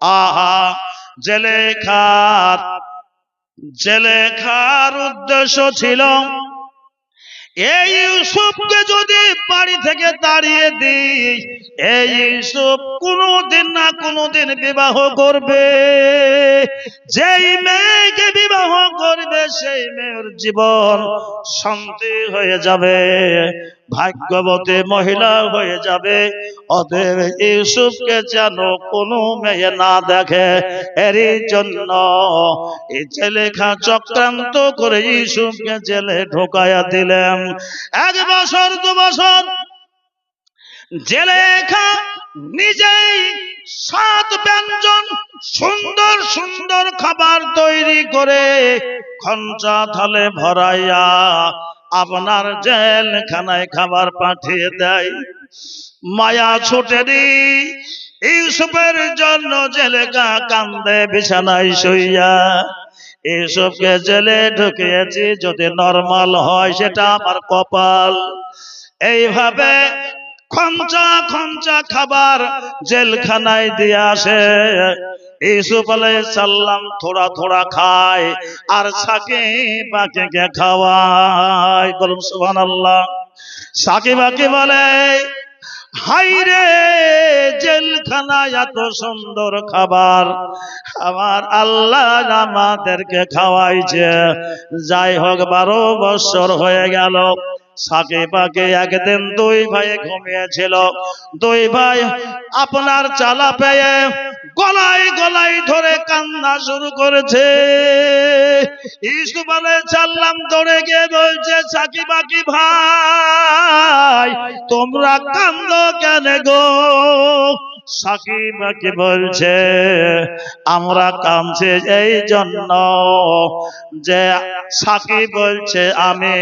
আহা জেলেখার জেলেখার উদ্দেশ্য ছিল, এই ইউসুফকে যদি বাড়ি থেকে তাড়িয়ে দিই, এই ইউসুফ কোনোদিন না কোনোদিন বিবাহ করবে। যেই মেয়েকে বিবাহ করবে, সেই মেয়ের জীবন শান্তি হয়ে যাবে। ভাগ্যবতী মহিলা হয়ে যাবে। অতএব ইউসুফকে যেন কোনো মেয়ে না দেখে, এরই জন্য এই জেলেখা চক্রান্ত করে ইউসুফকে জেলে ঢোকায়া দিলেন। এক বছর, দু বছর, জেলেখা নিজেই সাত ব্যঞ্জন সুন্দর সুন্দর খাবার তৈরি করে খঞ্চা থালে ভরাইয়া আপনার জেলখানায় খাবার পাঠিয়ে দেয়। মায়া ছুটে দি ইউসুফের জন্য জেলে জেলেকা কান্দে, বিছানায় শুইয়া। ইউসুফকে জেলে ঢুকিয়েছি, যদি নর্মাল হয় সেটা আমার কপাল। এইভাবে খঞ্চা খঞ্চা খাবার জেলখানায় দিয়ে আসে। ইউসুফ সাল্লাম থোড়া থোড়া খায় আর সাকে বাকে খাওয়ায়। বলুন সুবহান আল্লাহ সাকে বাকে বলে হাইরে জেলখানায় এত সুন্দর খাবার। আমার আল্লাহ আমাদেরকে খাওয়াইছে। যাই হোক, বারো বছর হয়ে গেল। সাকে পাকে একদিন দুই ভাই ঘুমিয়েছিল। দুই ভাই আপনার চালা পেয়ে গলায় গলায় ধরে কান্না শুরু করেছে। ইসু বলে চাললাম দৌড়ে গিয়ে বলছে, সাকি বাকি ভাই, তোমরা কান্দ কেন গো? বলছে, আমরা কামছে এই জন্য যে সাকিব বলছে, আমি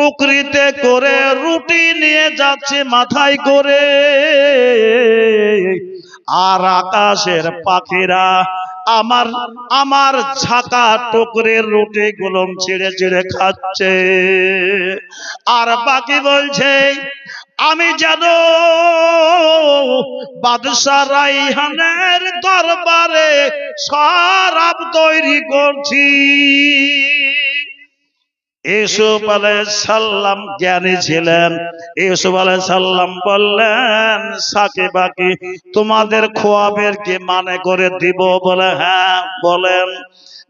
টুকরিতে করে রুটি নিয়ে যাচ্ছে মাথায় করে। আর আকাশের পাখিরা আমার আমার ঝাঁকা টুকরের রুটি গুলো ছিঁড়ে ছিঁড়ে খাচ্ছে। আর বাকি বলছে, আমি যেন বাদশাহ রাইহানের দরবারে শরাব তৈরি করছি। ইউসুফ সাল্লাম জ্ঞানী ছিলেন। ইউসুফ সাল্লাম বললেন সাকি বাকি তোমাদের খোয়াবের কি মানে করে দিব? বলে হ্যাঁ বলেন।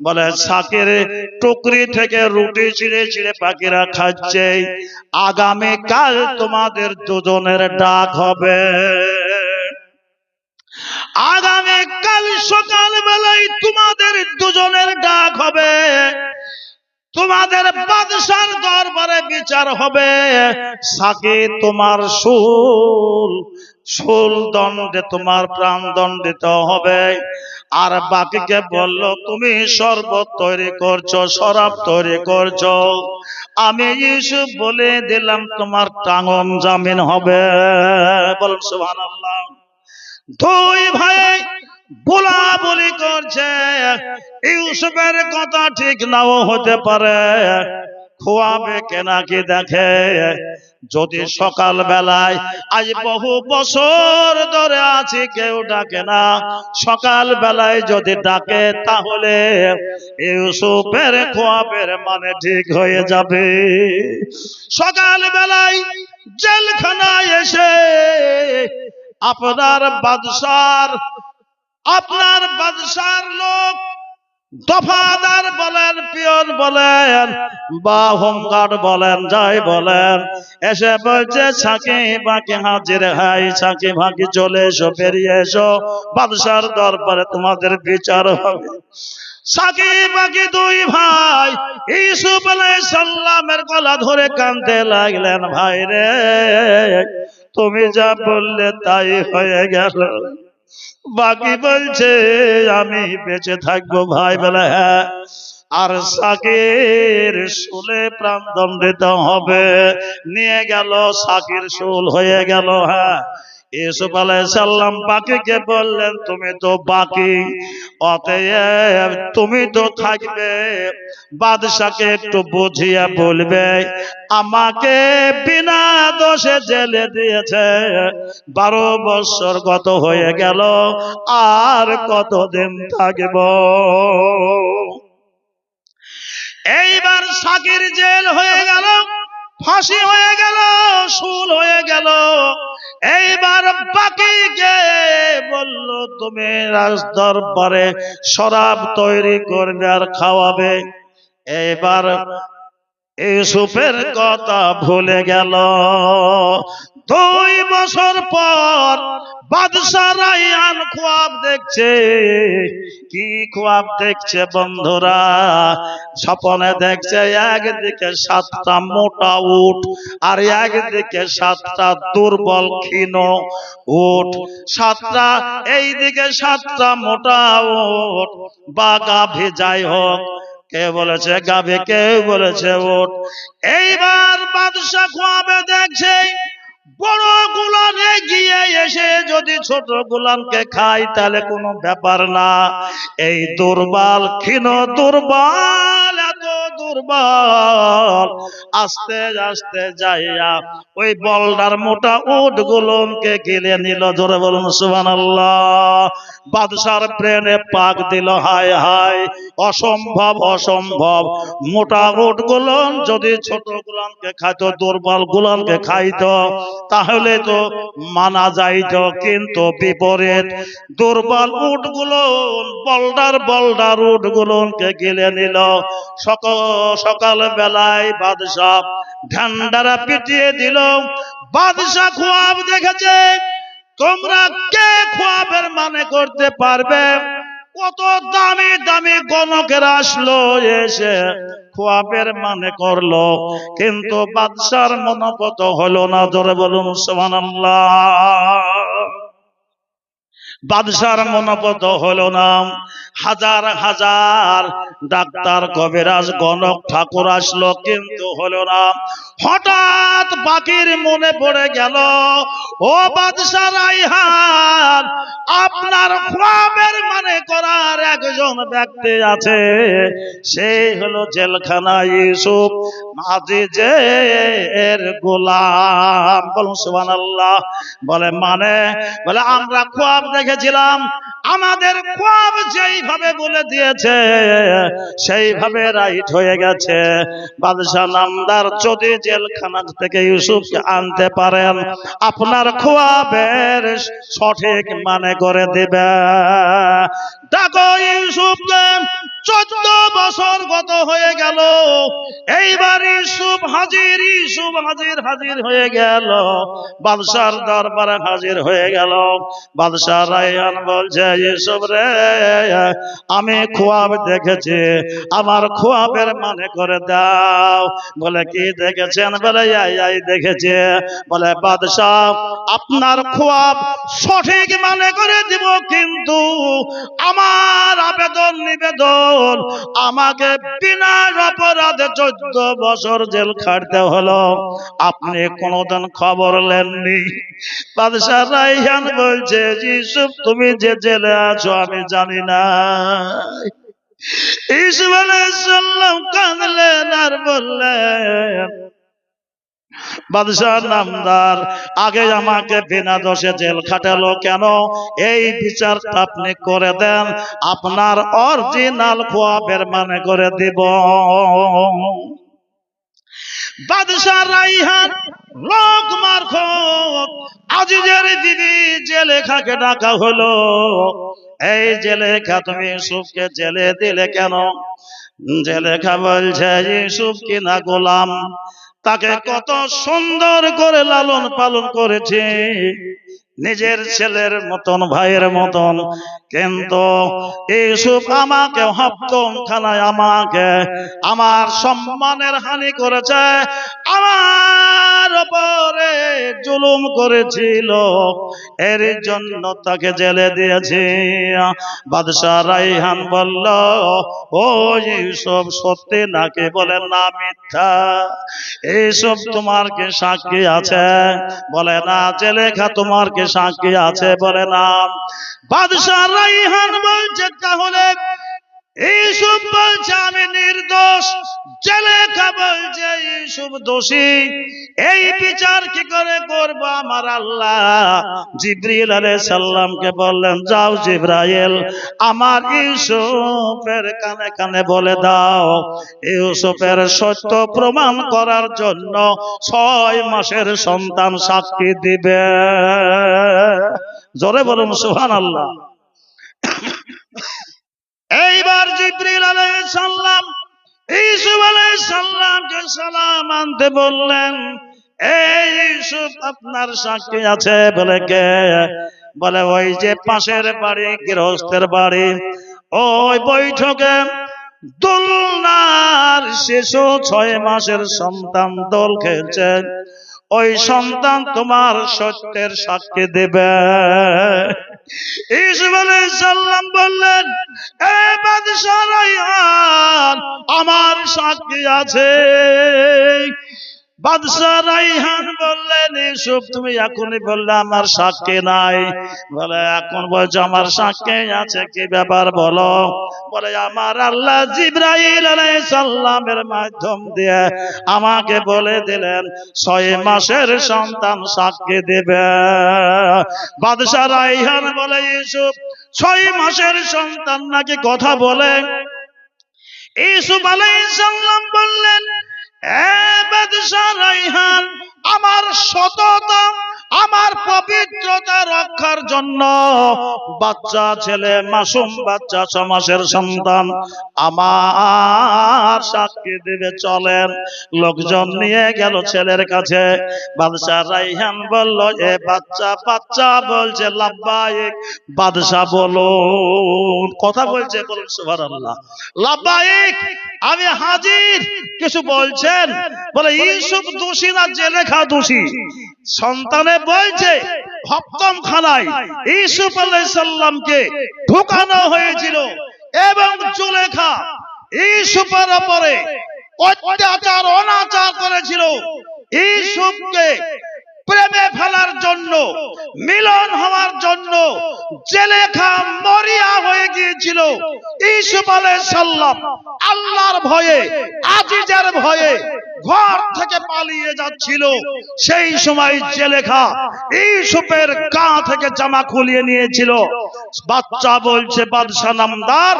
বলে, সাকের টুকরি থেকে রুটি ছিঁড়ে ছিঁড়ে পাখিরা খাচ্ছে। আগামী কাল তোমাদের দুজনের ডাক হবে। আগামী কাল সকাল বেলায় তোমাদের দুজনের ডাক হবে। তোমাদের বাদশার দরবারে বিচার হবে। সাকে, তোমার সুল সুল দণ্ডে, তোমার প্রাণ দণ্ডিত হবে। আর বাকিকে বলল, তুমি শরবত তৈরি করছ, শরাব তৈরি করছ। আমি ইউসুফ বলে দিলাম, তোমার টাঙন জামিন হবে। বলুন, সুবহানাল্লাহ। দুই ভাই বলা বলি করছে। ইউসুফের কথা ঠিক নাও হতে পারে। খোয়াবে কেনা কি দেখে? যদি সকাল বেলায় আজ বহু বছর ধরে আছি, কেউ ডাকে না। সকাল বেলায় যদি ডাকে, তাহলে ইউসুফের খোয়াবের মানে ঠিক হয়ে যাবে। সকাল বেলায় জেলখানায় এসে আপনার বাদশার আপনার বাদশার লোক দফাদার বলেন, পিয়ন বলেন বা হোমগার্ড বলেন, যাই বলেন, এসে বলছে, সাকি বাকি হাজির, হাই সাকি বাকি, চলে এসো, বেরিয়ে এসো, বাদশার দরবারে তোমাদের বিচার হবে। সাকি বাকি দুই ভাই ইসুফ সাল্লামের গলা ধরে কানতে লাগলেন, ভাই রে, তুমি যা বললে তাই হয়ে গেল। বাকি বলছে আমি বেঁচে থাকব ভাই বলে হ্যাঁ আর সাকির শুলে প্রাণ দণ্ডিত হবে। নিয়ে গেল সাকির শুল হয়ে গেল হ্যাঁ। ইউসুফ আলাইসাল্লাম বাকিকে বললেন, তুমি তো বাকি, অতএব তুমি তো থাকবে। বাদশাকে একটু বুঝিয়ে বলবে, আমাকে বিনা দোষে জেলে দিয়েছে। বারো বছর গত হয়ে গেল, আর কতদিন থাকব? এইবার সাকির জেল হয়ে গেল, ফাঁসি হয়ে গেল, শুল হয়ে গেল। এইবার বাকিকে বলল, তুমি রাজ দরবারে শরাব তৈরি করবে আর খাওয়াবে। এইবার ইউসুফের কথা ভুলে গেল। দুই বছর পর বাদশাহ রাইয়ান খোয়াব দেখছে। কি খোয়াব দেখছে বন্ধুরা? স্বপনে দেখছে একদিকে সাতটা মোটা উট আর একদিকে সাতটা দুর্বল ক্ষীণ উট সাতটা, এইদিকে সাতটা মোটা উট বা গাভী যাই হোক, কে বলেছে গাভী, কেউ বলেছে উট এইবার বাদশাহ খোয়াবে দেখছে বড় গুলানে গিয়ে এসে যদি ছোট গুলানকে খাই তাহলে কোনো ব্যাপার না। এই দুর্বল, ক্ষীণ দুর্বল দুর্বল। আস্তে আস্তে যাইয়া ওই বলদার মোটা উট গুলনকে গিলে নিল ধরে বলুন সুবান বাদশার ব্রেনে পাক দিল, হায় হায়। অসম্ভব অসম্ভব। মোটা উট গুলন যদি ছোট গুলানকে খাইতো, দুর্বল গুলানকে খাইতো, তাহলে তো মানা যাইত, কিন্তু বিপরীত। দুর্বল উটগুলো বল্ডার বল্ডার উট গুলোকে গিলে নিল। সকাল বেলায় বাদশাহ ঢান্ডারা পিটিয়ে দিল। বাদশাহ খোয়াব দেখেছে, তোমরা কে খোয়াবের মানে করতে পারবে? কত দামি দামি গণকের আসলো এসে খোয়াবের মানে করল। কিন্তু বাদশার মনোপত হলো না ধরে বলুন সুমান বাদশার মনোপত হলো না। হাজার হাজার ডাক্তার কবিরাজ গণক ঠাকুর আসলো কিন্তু হলো না। হঠাৎ বাকির মনে পড়ে গেল ও বাদশাহ রাইহান আপনার খোয়াবের মানে করার একজন ব্যক্তি আছে। সেই হলো জেলখানা ইউসুফ মাজিজে এর গোলাম। বলুন সুবহানাল্লাহ। বলে মানে? বলে আমরা খোয়াব দেখেছিলাম আমাদের খোয়াব যেইভাবে বলে দিয়েছে, সেইভাবে রাইট হয়ে গেছে। বাদশাহ নামদার যদি জেলখানা থেকে ইউসুফকে আনতে পারেন, আপনার খোয়াবের সঠিক মানে করে দেবে। ডাকো ইউসুফকে চোদ্দ বছর গত হয়ে গেল। এইবার ইসুফ হাজির ইসুফ হাজির হাজির হয়ে গেল। বাদশার দরবারে হাজির হয়ে গেল। বাদশাহ রায়ান বলছে ইসুফ রে, আমি খোয়াব দেখেছি। আমার খোয়াবের মানে করে দাও। বলে, কি দেখেছেন? বলে, আই দেখেছে। বলে, বাদশাহ, আপনার খোয়াব সঠিক মানে করে দিব, কিন্তু আমার আবেদন নিবেদন আমাকে বিনা অপরাধে চোদ্দ বছর জেল খাটতে হলো। আপনি কোনোদিন খবর নেননি? বাদশাহ রাইহান বলছে ইসুফ তুমি যে জেলে আছো, আমি জানি না। ইসুফ সালাম কাঁদলেন আর বললেন বাদশাহ নামদার, আগে আমাকে বিনা দোষে জেল খাটালো কেন? এই বিচারটা আপনি করে দেন, আপনার অরিজিনাল খোয়াবের মানে করে আজিজের দিদি জেলেখাকে ডাকা হলো, এই জেলেখা তুমি ইউসুফকে জেলে দিলে কেন? জেলেখা বলছে, ইউসুফ কিনা গোলাম? তাকে কত সুন্দর করে লালন পালন করেছে। নিজের ছেলের মতন ভাইয়ের মতন। কিন্তু ইউসুফ আমাকে হপ্তম খানায় আমাকে আমার সম্মানের হানি করেছে। আমার বাদশার ওপরে জুলুম করেছিল। এর জন্য তাকে জেলে দিয়েছে। বাদশাহ রাইহান বলল, ও, এইসব সত্যি নাকি বলে না মিথ্যা? এইসব তোমার কে সাক্ষী আছে? বলে না জেলেখা তোমার কে সাক্ষী আছে? বলে না। বাদশাহ রাইহান বলছে, তাহলে ইসুফ বলছে, আমি নির্দোষ। জেলেখা বলছে ইসুফ দোষী। এই বিচার কি করে করব আমার আল্লাহ? জিব্রিল আলাইহিস সালামকে বললেন, যাও জিব্রাইল, আমার ইউসুফের কানে কানে বলে দাও। ইউসুফের সত্য প্রমাণ করার জন্য ছয় মাসের সন্তান সাক্ষী দিবে। জোরে বলুন, সুবহানাল্লাহ। এইবার আপনার সাক্ষী আছে? বলে, কে? বলে, ওই যে পাশের বাড়ি, গৃহস্থের বাড়ি। ওই বৈঠকে দোলনার শিশু ছয় মাসের সন্তান দোল খেলছে। ওই সন্তান তোমার সত্যের সাক্ষী দেবে। ইসুফ বললেন এ বাদশাহ আমার সাক্ষী আছে। বাদশাহ রাইহান বললেন তুমি বললে, আমার নাই। বলে, এখন বলছো আমার আছে, কি ব্যাপার বলো? বলে, আমার মাধ্যম দিয়ে আমাকে বলে দিলেন, ছয় মাসের সন্তান সাক্ষী দেবে। বাদশাহ রাইহান বলে ইসুফ ছয় মাসের সন্তান নাকি কথা বলে? ইসুফ সালাম বললেন আমার সততা আমার পবিত্রতা রক্ষার জন্য বাচ্চা ছেলে, মাসুম বাচ্চা ছ মাসের সন্তান আমার সাক্ষী দেবে, চলেন। লোকজন নিয়ে গেল ছেলের কাছে। বাদশাহ রাইহান বলল, এ বাচ্চা বাচ্চা, বলছে লাব্বাইক বাদশাহ বলুন কথা বলছে বলুন, সুবহানাল্লাহ। লাব্বাইক আমি হাজির। কিছু বলছেন। বলে, ইউসুফ দোষী না জেলেখা দোষী? সন্তানে বয়েছে হপ্তম খানায়। ইউসুফ আলাইসাল্লামকে ঢুকানো হয়েছিল এবং জুলেখা ইসুফের ওপরে অত্যাচার, অনাচার করেছিল। ইউসুফকে প্রেমে ফেলার জন্য, মিলন হওয়ার জন্য জেলেখা মরিয়া হয়ে গিয়েছিল ইসুফ সাল্লাম। আল্লাহর ভয়ে, আজিজের ভয়ে ঘর থেকে পালিয়ে যাচ্ছিল। সেই সময় জেলেখা ইসুফের গা থেকে জামা খুলিয়ে নিয়েছিল। বাচ্চা বলছে, বাদশাহ নামদার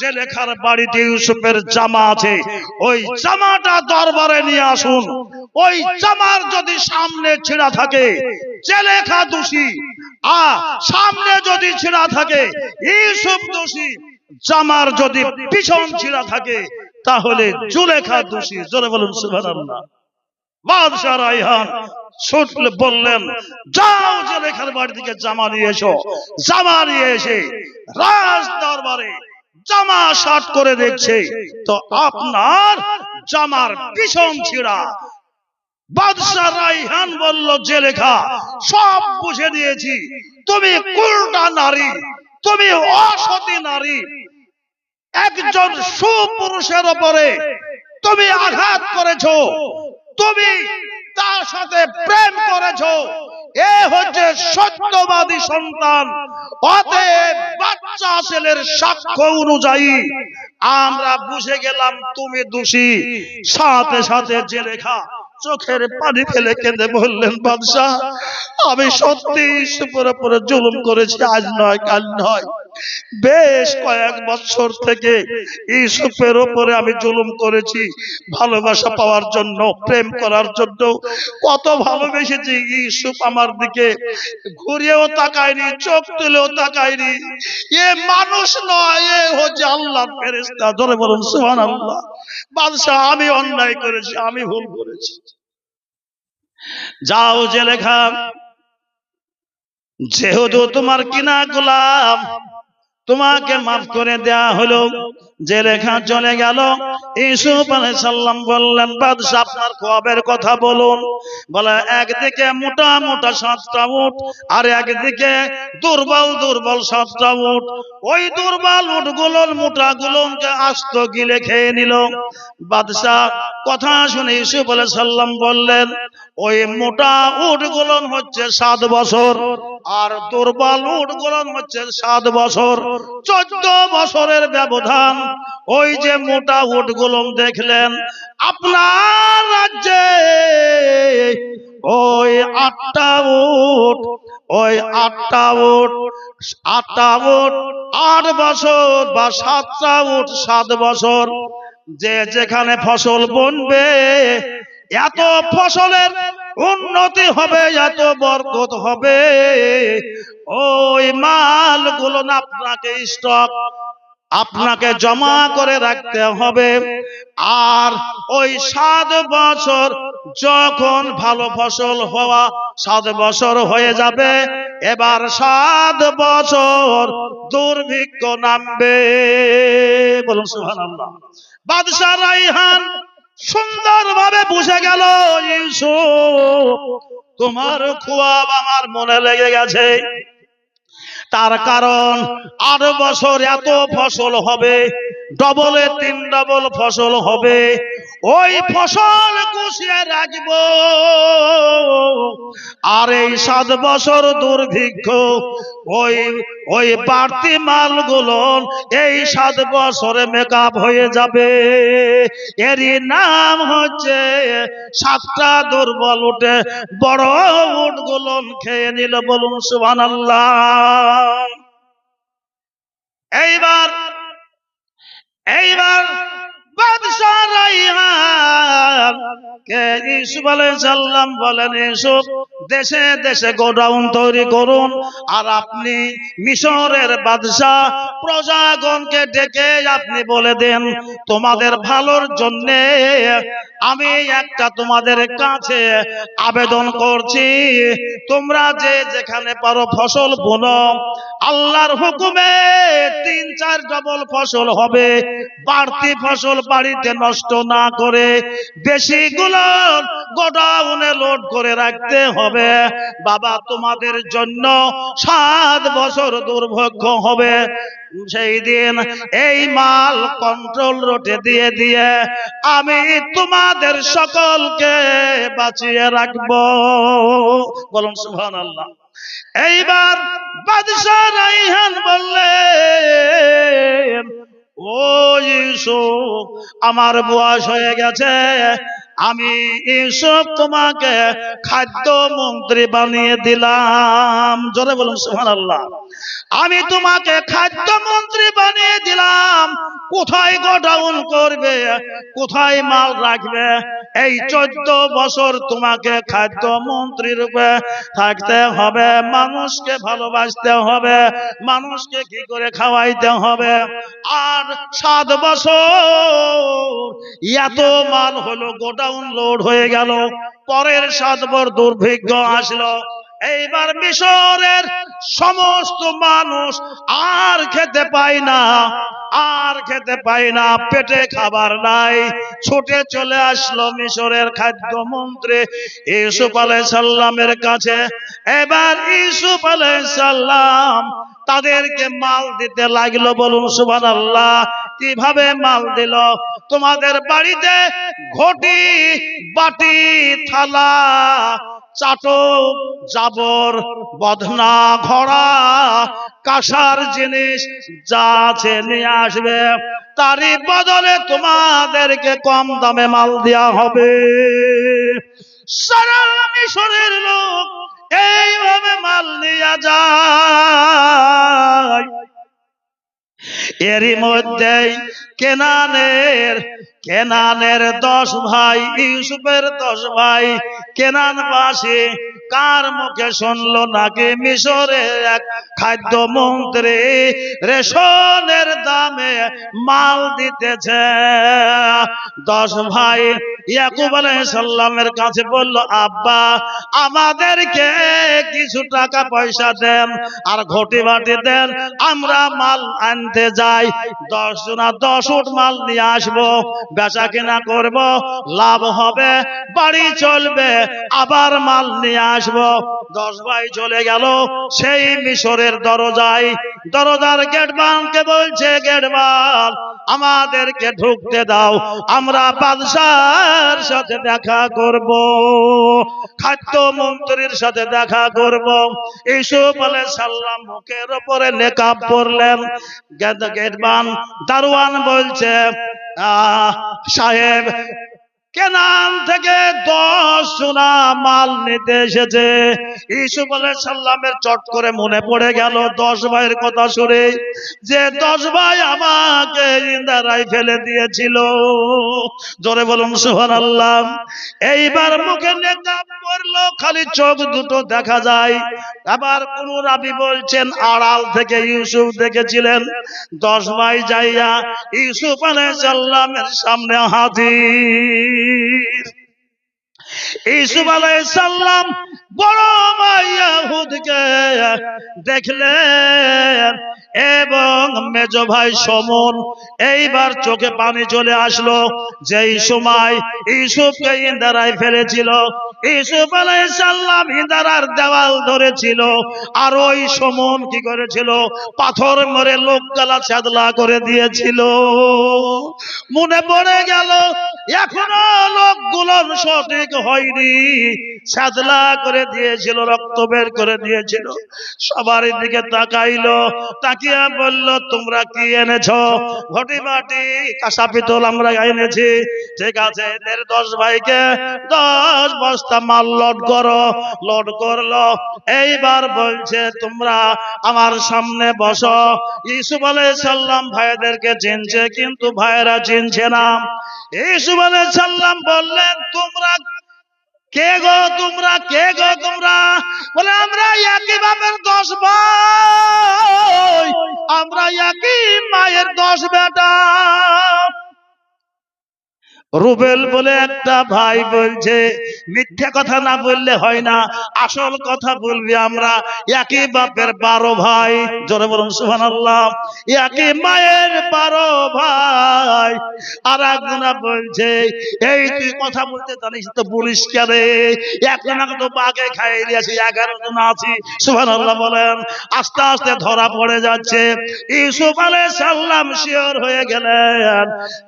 জেলেখার বাড়িতে ইউসুফের জামা আছে, ওই জামাটা দরবারে নিয়ে আসুন। ওই জামার যদি সামনে ছিঁড়া থাকে জেলেখা দোষী, আ, সামনে যদি ছিঁড়া থাকে, ইউসুফ দোষী, জামার যদি পিছন ছিঁড়া থাকে, তাহলে জুলেখা দোষী। জোরে বলুন, সুবহানাল্লাহ। বললেন, যাও জেলেখার বাড়ি থেকে জামা নিয়ে এসো। জামা নিয়ে এসে রাজ দরবারে জামা শার্ট করে দেখছে। তো আপনার জামার পিছন ছিঁড়া বাদশাহ বলল জেলেখা সব বুঝে দিয়েছি তুমি নারী, তুমি অসতী নারী। একজন সুপুরুষের উপরে তুমি আঘাত করেছ, তুমি তার সাথে প্রেম করেছ এ হচ্ছে সত্যবাদী সন্তান। বাচ্চা ছেলের সাক্ষ্য অনুযায়ী আমরা বুঝে গেলাম তুমি দোষী। সাথে সাথে জেলেখা চোখের পানি ফেলে কেঁদে বললেন, বাদশাহ, আমি সত্যি ইসুফের পরে জুলুম করেছি, আজ নয়, কাল নয়। বেশ কয়েক বছর থেকে ইসুফের উপরে আমি জুলুম করেছি, ভালোবাসা পাওয়ার জন্য, প্রেম করার জন্য। কত ভালোবেসেছি ইসুফ আমার দিকে। ঘুরিয়েও তাকায়নি, চোখ তুলেও তাকায়নি। এ মানুষ নয়, এ হচ্ছে আল্লাহ ফেরেস্তা ধরে বলুন সুহান আল্লাহ বাদশাহ, আমি অন্যায় করেছি, আমি ভুল করেছি। যাও জেলেখা যেহেতু তোমার কিনা গোলাম তোমাকে মাফ করে দেয়া হলো। যে রেখা চলে গেল ইসুফ সাল্লাম বললেন, বাদশাহ, আপনার খোয়াবের কথা বলুন। বলে, একদিকে মোটা মোটা সাতটা উঠ আর একদিকে দুর্বল দুর্বল সাতটা উঠ ওই দুর্বল উঠগুলোর মোটা গুলোকে আস্ত গিলে খেয়ে নিল। বাদশাহ কথা শুনে ইসুফ সাল্লাম বললেন, ওই মোটা উঠ গুলন হচ্ছে সাত বছর আর দুর্বল উঠ গুলন হচ্ছে সাত বছর। চোদ্দ বছরের ব্যবধান ওই যে মোটা উট গুলম দেখলেন, আপনার রাজ্যে ওই আটটা উট, ওই আটটা উট আটটা উট, আট বছর বা সাতটা উট, সাত বছর যে যেখানে ফসল বনবে, এত ফসলের উন্নতি হবে, এত বরকত হবে। ওই মালগুলো না আপনাকে স্টক আপনাকে জমা করে রাখতে হবে। আর ওই সাত বছর যখন ভালো ফসল হওয়া সাত বছর হয়ে যাবে এবার সাত বছর দুর্ভিক্ষ নামবে। বলুন সুবহানাল্লাহ। বাদশাহ রাইহান সুন্দরভাবে বুঝে গেল ইউসুফ তোমার খুয়াব আমার মনে লেগে গেছে। তার কারণ আট বছর এত ফসল হবে ডবলে তিন ডবল ফসল হবে। ওই ফসল গুছিয়ে রাখব। আর এই সাত বছর দুর্ভিক্ষ ওই ওই বাড়তি মালগুলো এই সাত বছরে মেকআপ হয়ে যাবে। এরই নাম হচ্ছে সাতটা দুর্বল উঠে বড় উঠগুলো খেয়ে নিল বলুন সুবহানাল্লাহ। এইবার এইবার দেশে দেশে গোডাউন তৈরি করুন আর আপনি মিশরের বাদশাহ প্রজাগণকে ডেকে আপনি বলে দেন, তোমাদের ভালোর জন্য আমি একটা তোমাদের কাছে আবেদন করছি। তোমরা যে যেখানে পারো ফসল বোনো। আল্লাহর হুকুমে তিন চার ডবল ফসল হবে, বাড়তি ফসল বাড়িতে নষ্ট না করে বেশি গুলো গোডাউনে লোড করে রাখতে হবে। বাবা, তোমাদের জন্য সাত বছর দুর্ভাগ্য হবে। সেই দিন এই মাল কন্ট্রোল রোটে দিয়ে দিয়ে আমি তোমাদের সকলকে বাঁচিয়ে রাখব। বলুন সুহান আল্লাহ এইবার বাদশাহ রাইহান বললেন ও ইসু আমার বয়স হয়ে গেছে। আমি ইউসুফ তোমাকে খাদ্য মন্ত্রী বানিয়ে দিলাম। জোরে বলুন, সুবহানাল্লাহ। আমি তোমাকে খাদ্য মন্ত্রী বানিয়ে দিলাম। কোথায় গোডাউন করবে? কোথায় মাল রাখবে? এই চোদ্দ বছর তোমাকে খাদ্য মন্ত্রী রূপে থাকতে হবে। মানুষকে ভালোবাসতে হবে। মানুষকে কি করে খাওয়াইতে হবে? আর সাত বছর এত মাল হলো গোডাউন লোড হয়ে গেল। পরের সাত বছর দুর্ভিক্ষ আসলো। এইবার মিশরের সমস্ত মানুষ আর খেতে পায় না, আর খেতে পায় না, পেটে খাবার নাই। ছুটে চলে আসলো মিশরের খাদ্য মন্ত্রী ইউসুফ আলাই সাল্লামের কাছে। এবার ইউসুফ আলাই সাল্লাম তাদেরকে মাল দিতে লাগল, বলুন সুবান আল্লাহ কীভাবে মাল দিল? তোমাদের বাড়িতে ঘটি, বাটি, থালা, চাটক, জাবর, বদনা, ঘোড়া, কাঁসার জিনিস যা আছে নিয়ে আসবে। তারই বদলে তোমাদেরকে কম দামে মাল দেওয়া হবে। সারা মিশরের লোক এইভাবে মাল নিয়ে যায়। এরই মধ্যে কেনানের কেনানের দশ ভাই, ইউসুফের দশ ভাই, কেনানবাসী কার মুখে শুনলো নাকি মিশরের এক খাদ্য মন্ত্রী রেশনের দামে মাল দিতেছে? দশ ভাই ইয়াকুব আলাইহিসসালামের কাছে বলল, আব্বা, আমাদেরকে কিছু টাকা পয়সা দেন আর ঘটি বাটি দেন, আমরা মাল আনতে যাই। দশ জনা দশ উট মাল নিয়ে আসব, বেচা কিনা করব, লাভ হবে, বাড়ি চলবে, আবার মাল নিয়ে আসব। দশ ভাই চলে গেল, সেই মিশরের দরজায়। দরজার গেটবানকে বলছে গেটবান আমাদেরকে ঢুকতে দাও, আমরা বাদশার সাথে দেখা করব। খাদ্য মন্ত্রীর সাথে দেখা করব। ইসুফ আলাইহিস সালাম মুখের দারোয়ান বলছে সাহেব কেনান থেকে দশ সোনা মাল নিতে এসেছে। ইসুফ আলাইহিস সালামের চট করে মনে পড়ে গেল দশ ভাইয়ের কথা শুনে, যে দশ ভাই আমাকে ইন্দারাই ফেলে দিয়েছিল। জোরে বলুন সুহান আল্লাহ এইবার মুখে নেকাব করল খালি চোখ দুটো দেখা যায়। আবার কোন রাবি বলছেন, আড়াল থেকে ইউসুফ দেখেছিলেন। দশ ভাই যাইয়া ইউসুফ আলাইহিস সালামের সামনে হাজির। please ইসুফ আলাইসাল্লাম বড় দেখলেন এবং মেজ ভাই সমন এইবার চোখে পানি চলে আসলো। যেই সময় ইসুফকে ইন্দারায় ফেলেছিল, ইসুফ আলাইসাল্লাম ইন্দারার দেওয়াল ধরেছিল আর ওই সমন কি করেছিল? পাথর মরে লোক গালা চাদলা করে দিয়েছিল। মনে পড়ে গেল, এখনও লোকগুলোর সঠিক হয়নি। সাদলা করে দিয়েছিল, রক্ত বের করে দিয়েছিল। সবার দিকে তাকাইলো, তাকিয়া বলল, তোমরা কি এনেছো? ঘটি বাটি কাঁসা পিতল আমরা এনেছি। ঠিক আছে, এদের দশ ভাইকে দশ বস্তা মাল লোড করো, লোড করল। এইবার বলছে, তোমরা আমার সামনে বসো। ইসুফ আলাইহিস সালাম ভাইদেরকে চিনছে, কিন্তু ভাইরা চিনছে না। ইসুফ আলাইহিস সালাম বললেন, তোমরা কে গো তোমরা? কে গো তোমরা? বলে, আমরা একই বাপের দশ ভাই। আমরা একই মায়ের দশ বেটা। রুবেল বলে একটা ভাই বলছে, মিথ্যে কথা না বললে হয় না, আসল কথা বলবি আমরা, একই বাপের বারো ভাই, জোরে বলুন সুহান আল্লাহ একই মায়ের বারো ভাই। আর একজনা বলছে, এই তুই কথা বলতে জানিস তো বলিস কেন? একজনাকে তো বাঘে খাইয়ে দিয়েছি, এগারো জন আছি সুহান আল্লাহ বলেন, আস্তে আস্তে ধরা পড়ে যাচ্ছে। ইউসুফ আলাইহিস সালাম শিওর হয়ে গেলেন,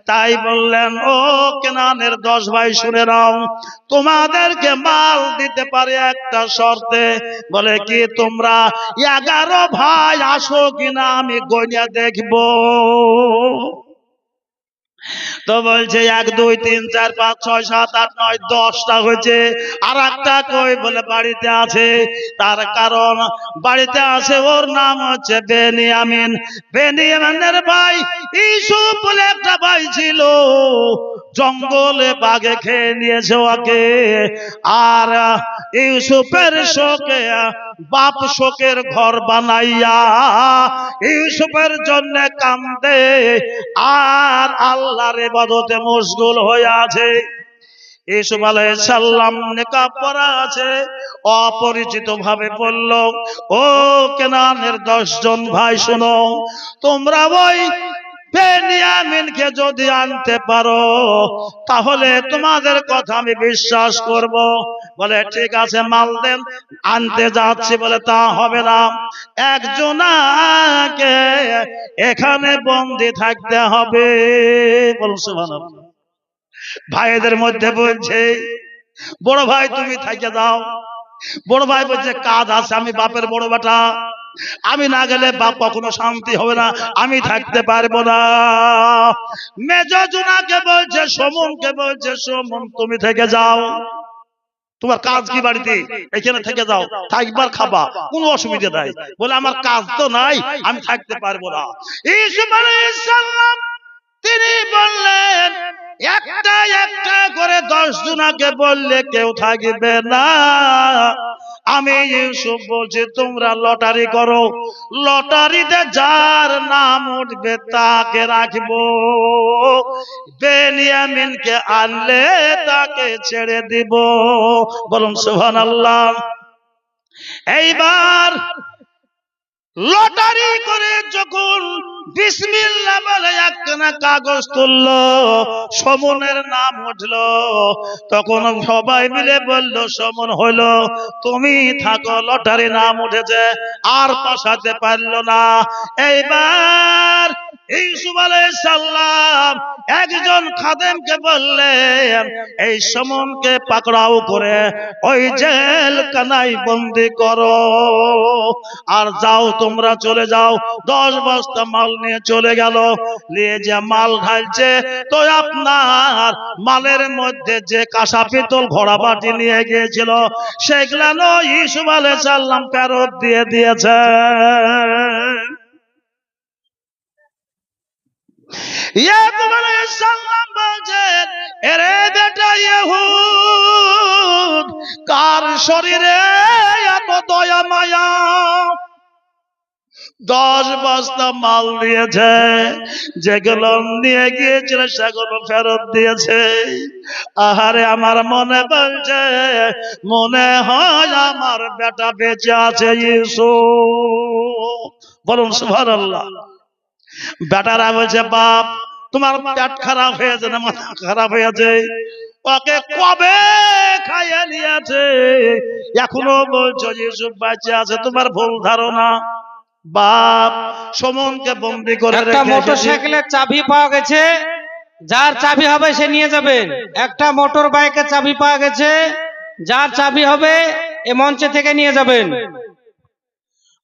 তাই বললেন, ও কেনানের দশ ভাই শুনে নাও। তোমাদেরকে মাল দিতে পারে একটা শর্তে। বলে কি, তোমরা এগারো ভাই আসো কিনা আমি গনিয়া দেখব। তো বলছে এক, দুই, তিন, চার, পাঁচ, ছয়, সাত, আট, নয়, দশটা হয়েছে। আর একটা কই বলে বাড়িতে আছে। তার কারণ বাড়িতে আছে, ওর নাম হচ্ছে বেনিয়ামিন। বেনিয়ামিনের ভাই ইসুফ বলে একটা ভাই ছিল। জঙ্গলে বাঘে খেয়ে নিয়েছে ওকে। আর ইউসুফের শোকে বাপ শোকের ঘর বানাইয়া ইউসুফের জন্য কান্দে, আর আল্লাহর ইবাদতে মশগুল হয়ে আছে অপরিচিত ভাবে বলল, ও কেনানের দশজন ভাই শোনো, তোমরা ওই বেনিয়ামিনকে যদি আনতে পারো, তাহলে তোমাদের কথা আমি বিশ্বাস করব। বলে, ঠিক আছে, মাল দেন, আনতে যাচ্ছি। বলে, তা হবে না। একজনাকে এখানে বন্দি থাকতে হবে। বলুন সুবহানাল্লাহ। ভাইদের মধ্যে বলছে, বড় ভাই, তুমি থাকে দাও বড় ভাই বলছে, কাজ আছে, আমি বাপের বড় বেটা। আমি না গেলে বাপ কখনো শান্তি হবে না, আমি থাকতে পারব না। মেজজুনাকে বলছে, সমনকে বলছে, সমন, তুমি থেকে যাও। তোমার কাজ কি বাড়িতে? এখানে থেকে যাও, থাকবার খাবা, কোনো অসুবিধা নাই। বলে, আমার কাজ তো নাই, আমি থাকতে পারব না। তিনি বললেন একটা একটা করে দশ জনাকে বললে কেউ থাকবে না। আমি ইউসুফ বলছি তোমরা লটারি করো লটারিতে যার নাম উঠবে তাকে রাখব। বেনিয়ামিনকে আনলে তাকে ছেড়ে দিব। বলুন সুহান আল্লাহ এইবার লটারি করে যখন কাগজ তুলল, সমনের নাম উঠল। তখন সবাই মিলে বলল, সমন হইল, তুমি থাকো লটারি নাম উঠেছে, আর পাশাতে পারল না। এইবার ইউসুফ আলাইহিস সালাম একজন খাদেমকে বললেন, এই সমনকে পাকড়াও করে ওই জেল কানাই বন্দি করো। আর যাও, তোমরা চলে যাও। দশ বস্তা মাল নিয়ে চলে গেল। নিয়ে যে মাল ঢালছে, তো আপনার মালের মধ্যে যে কাঁসা পিতল ঘোড়া বাটি নিয়ে গিয়েছিল, সেগুলো ইসুফ আলাইহিস সালাম ফেরত দিয়ে দিয়েছে কার শরীরে এত দয়া মায়া? দশ বস্তা মাল দিয়েছে, যেগুলো নিয়ে গিয়েছিল সেগুলো ফেরত দিয়েছে। আহারে, আমার মনে বলছে মনে হয় আমার বেটা বেঁচে আছে ইসু বলুন সুবহানাল্লাহ। বেটারা বলছে বাপ তোমার পেট খারাপ হয়েছে না মাথা খারাপ হয়েছে ওকে কবে খাইয়ে নিয়েছে? এখনও বলছো ইউসুফ বাচ্চা আছে তোমার ভুল ধারণা। বাপ সমনকে বন্দি করে একটা। মোটরসাইকেলের চাবি পাওয়া গেছে যার চাবি হবে সে নিয়ে যাবেন একটা মোটর বাইকের চাবি পাওয়া গেছে যার চাবি হবে এ মঞ্চে থেকে নিয়ে যাবেন।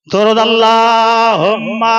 দরদ আল্লাহুম্মা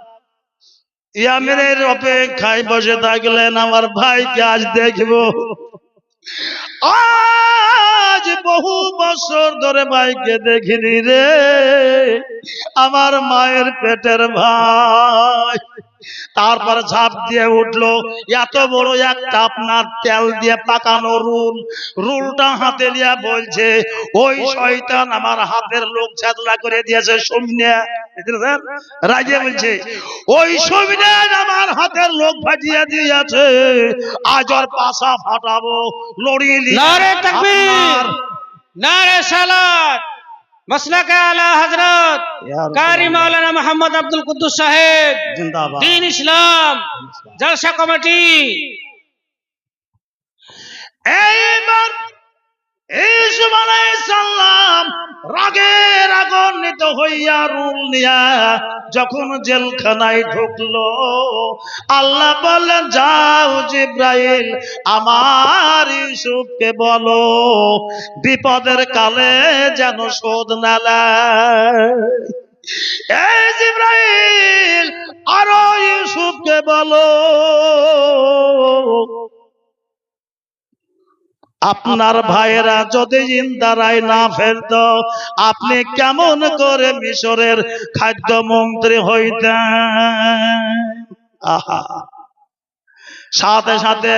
ইয়ামিনের অপেক্ষায় বসে থাকলেন আমার ভাইকে আজ দেখব। আজ বহু বছর ধরে ভাইকে দেখিনি রে। আমার মায়ের পেটের ভাই। তারপর ঝাঁপ দিয়ে উঠল। এত বড় একটা আপনার তেল দিয়ে পাকানো রুল। রুলটা হাতে নিয়ে বলছে ওই শয়তান আমার হাতের লোক ছেদলা করে দিয়েছে সুমনে রাজে বলছে ওই সুমনে আমার হাতের লোক ফাটিয়ে দিয়েছে। আজ ওর পাশা ফাটাবো লড়িয়ে নিয়ে নারে তাকবীর নারে সালাত। মাসলাকে আলা হযরত কারি মাওলানা মোহাম্মদ আব্দুল কুদ্দুস সাহেব। জিন্দাবাদ। দিন ইসলাম জলসা কমিটি। এইবার ইসুফ আলাইসাল্লাম রাগের আগুনিত হইয়া রুল নিয়া যখন জেলখানায় ঢুকলো, আল্লাহ বললেন, যাও জিব্রাইল, আমার ইউসুফকে বলো, বিপদের কালে যেন শোধ না জিব্রাইল আরও ইউসুফকে বলো আপনার ভাইয়েরা যদি ইন্দারায় না ফেলত আপনি কেমন করে মিশরের খাদ্যমন্ত্রী হইতেন? আহা। সাথে সাথে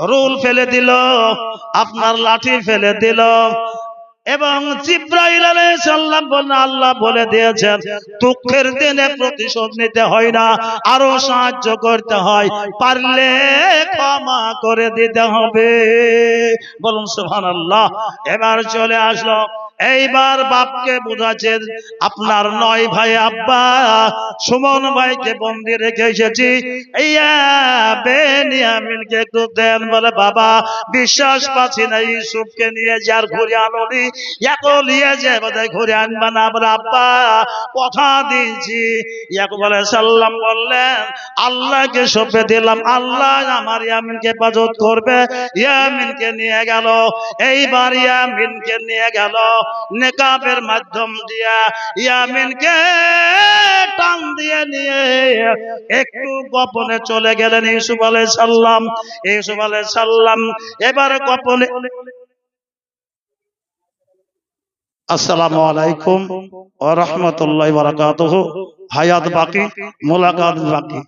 রুল ফেলে দিল আপনার লাঠি ফেলে দিল। এবং জিব্রাইল আলাইহিস বলেন আল্লাহ বলে দিয়েছেন দুঃখের দিনে প্রতিশোধ নিতে হয় না আরও সাহায্য করতে হয় পারলে ক্ষমা করে দিতে হবে। বলুন সুহান আল্লাহ এবার চলে আসলো এইবার বাপকে বুঝাচ্ছেন, আপনার নয় ভাই আব্বা, সুমন ভাইকে বন্দি রেখে এসেছি। একটু দেন বলে, বাবা, বিশ্বাস পাচ্ছি না, ইউসুফকে নিয়ে যার ঘুরে আনলি। এত নিয়ে যে বোধহয় ঘুরে আনবা না বলে, আব্বা, কথা দিয়েছি। ইয়াকুব আলাইহিস সালাম বললেন, আল্লাহকে সঁপে দিলাম, আল্লাহ আমার ইয়ামিনকে হেফাজত করবে। ইয়ামিনকে নিয়ে গেল, এইবার ইয়ামিনকে নিয়ে গেল। নেকাবের মাধ্যম দিয়া ইয়ামিনকে টান দিয়ে নিয়ে একটু গোপনে চলে গেলেন ইসুফ আলাইহিস সালাম। ইসুফ আলাইহিস সালাম এবার গোপনে আসসালামু আলাইকুম ওয়া রাহমাতুল্লাহি ওয়া বারাকাতুহু। হায়াত বাকি, মুলাকাত বাকি।